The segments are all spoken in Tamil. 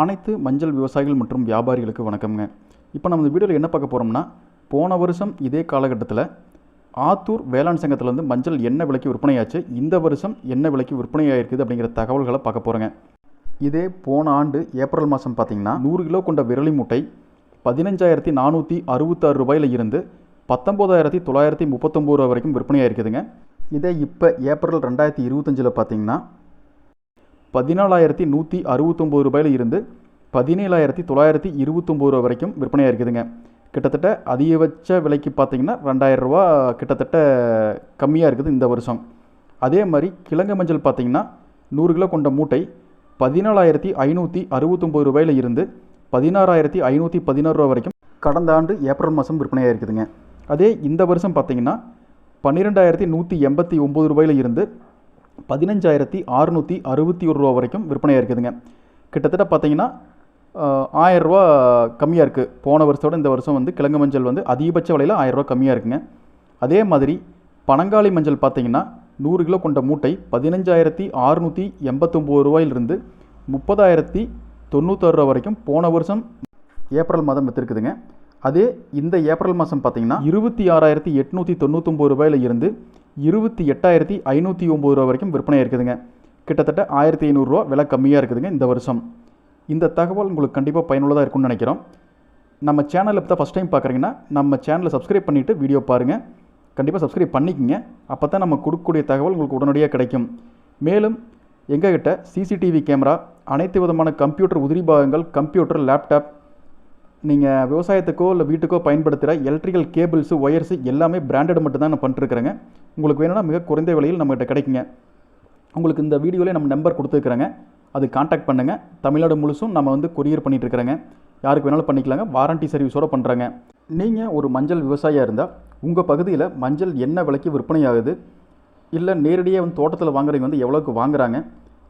அனைத்து மஞ்சள் விவசாயிகள் மற்றும் வியாபாரிகளுக்கு வணக்கம்ங்க. இப்போ நம்ம இந்த வீடியோவில் என்ன பார்க்க போகிறோம்னா போன வருஷம் இதே காலகட்டத்தில் ஆத்தூர் வேளாண் சங்கத்திலேருந்து மஞ்சள் என்ன விலைக்கு விற்பனையாச்சு இந்த வருஷம் என்ன விலைக்கு விற்பனையாயிருக்குது அப்படிங்கிற தகவல்களை பார்க்க போகிறோங்க இதே போன ஆண்டு ஏப்ரல் மாதம் பார்த்தீங்கன்னா நூறு கிலோ கொண்ட விரலி மூட்டை பதினஞ்சாயிரத்தி நானூற்றி அறுபத்தாறு ரூபாயில் இருந்து பத்தொம்போதாயிரத்தி தொள்ளாயிரத்தி முப்பத்தொம்போது ரூபா வரைக்கும் விற்பனையாயிருக்குதுங்க. இதே இப்போ ஏப்ரல் ரெண்டாயிரத்தி இருபத்தஞ்சில் பார்த்தீங்கன்னா பதினாலாயிரத்தி நூற்றி அறுபத்தொம்போது ரூபாயில் இருந்து பதினேழாயிரத்தி தொள்ளாயிரத்தி இருபத்தொம்போது ரூபா வரைக்கும் விற்பனையாக இருக்குதுங்க. கிட்டத்தட்ட அதிகபட்ச விலைக்கு பார்த்தீங்கன்னா ரெண்டாயிரம் ரூபா கிட்டத்தட்ட கம்மியாக இருக்குது இந்த வருஷம். அதே மாதிரி கிழங்கு மஞ்சள் பார்த்தீங்கன்னா நூறு கிலோ கொண்ட மூட்டை பதினாலாயிரத்தி ஐநூற்றி அறுபத்தொம்போது ரூபாயில் இருந்து பதினாறாயிரத்தி ஐநூற்றி பதினாறு ரூபா வரைக்கும் கடந்த ஆண்டு ஏப்ரல் மாதம் விற்பனையாக இருக்குதுங்க. அதே இந்த வருஷம் பார்த்தீங்கன்னா பன்னிரெண்டாயிரத்தி நூற்றி எண்பத்தி ஒம்பது ரூபாயில் இருந்து பதினஞ்சாயிரத்தி அறுநூற்றி அறுபத்தி ஒரு ரூபா வரைக்கும் விற்பனையாக இருக்குதுங்க. கிட்டத்தட்ட பார்த்தீங்கன்னா ஆயரூவா கம்மியாக இருக்குது போன வருஷத்தோட இந்த வருஷம் வந்து கிழங்கு மஞ்சள் வந்து அதிகபட்ச விலையில் ஆயரூவா கம்மியாக இருக்குங்க. அதே மாதிரி பனங்காளி மஞ்சள் பார்த்தீங்கன்னா நூறு கிலோ கொண்ட மூட்டை பதினஞ்சாயிரத்தி அறுநூற்றி எண்பத்தொம்போது ரூபாயிலிருந்து முப்பதாயிரத்தி தொண்ணூத்தாறு ரூபா வரைக்கும் போன வருஷம் ஏப்ரல் மாதம் விற்றுருக்குதுங்க அதே இந்த ஏப்ரல் மாதம் பார்த்தீங்கன்னா இருபத்தி ஆறாயிரத்தி எட்நூற்றி தொண்ணூத்தொம்பது ரூபாயில் இருந்து இருபத்தி எட்டாயிரத்தி ஐநூற்றி ஒம்பது ரூபா வரைக்கும் விற்பனை இருக்குதுங்க. கிட்டத்தட்ட ஆயிரத்தி ஐநூறுரூவா விலை கம்மியாக இருக்குதுங்க இந்த வருஷம். இந்த தகவல் உங்களுக்கு கண்டிப்பாக பயனுள்ளதாக இருக்கும்னு நினைக்கிறோம். நம்ம சேனலில் இப்போ தான் ஃபஸ்ட் டைம் பார்க்குறீங்கன்னா நம்ம சேனலை சப்ஸ்கிரைப் பண்ணிவிட்டு வீடியோ பாருங்கள் கண்டிப்பாக சப்ஸ்கிரைப் பண்ணிக்கங்க. அப்போ தான் நம்ம கொடுக்கக்கூடிய தகவல் உங்களுக்கு உடனடியாக கிடைக்கும். மேலும் எங்ககிட்ட சிசிடிவி கேமரா அனைத்து விதமான கம்ப்யூட்டர் உதிரி பாகங்கள் கம்ப்யூட்டர் லேப்டாப் நீங்கள் விவசாயத்துக்கோ இல்லை வீட்டுக்கோ பயன்படுத்துகிற எலக்ட்ரிக்கல் கேபிள்ஸு ஒயர்ஸு எல்லாமே பிராண்டட் மட்டும் தான் நான் பண்ணிட்டுருக்குறேங்க. உங்களுக்கு வேணும்னா மிக குறைந்த விலையில் நம்மகிட்ட கிடைக்குங்க. உங்களுக்கு இந்த வீடியோவிலே நம்ம நம்பர் கொடுத்துருக்குறேங்க. அது காண்டாக்ட் பண்ணுங்கள் தமிழ்நாடு முழுசும் நம்ம வந்து கொரியர் பண்ணிகிட்ருக்குறேங்க யாருக்கு வேணாலும் பண்ணிக்கலாங்க. வாரண்டி சர்வீஸோடு பண்ணுறாங்க நீங்கள் ஒரு மஞ்சள் விவசாயியாக இருந்தால் உங்கள் பகுதியில் மஞ்சள் என்ன விலைக்கு விற்பனை ஆகுது இல்லை நேரடியாக வந்து தோட்டத்தில் வாங்குறவங்க வந்து எவ்வளோக்கு வாங்குறாங்க?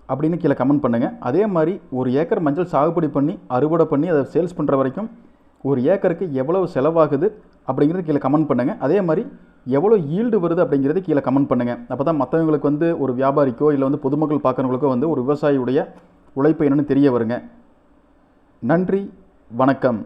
அப்படின்னு கீழே கமெண்ட் பண்ணுங்கள் அதே மாதிரி ஒரு ஏக்கர் மஞ்சள் சாகுபடி பண்ணி அறுவடை பண்ணி அதை சேல்ஸ் பண்ணுற வரைக்கும் ஒரு ஏக்கருக்கு எவ்வளோ செலவாகுது அப்படிங்கிறது கீழே கமெண்ட் பண்ணுங்கள் அதே மாதிரி எவ்வளோ ஈல்டு வருது அப்படிங்கிறது கீழே கமெண்ட் பண்ணுங்கள் அப்போ தான் மற்றவங்களுக்கு வந்து ஒரு வியாபாரிக்கோ இல்லை வந்து பொதுமக்கள் பார்க்குறவங்களுக்கோ வந்து ஒரு விவசாயியுடைய உழைப்பு என்னென்னு தெரிய வருங்க. நன்றி வணக்கம்.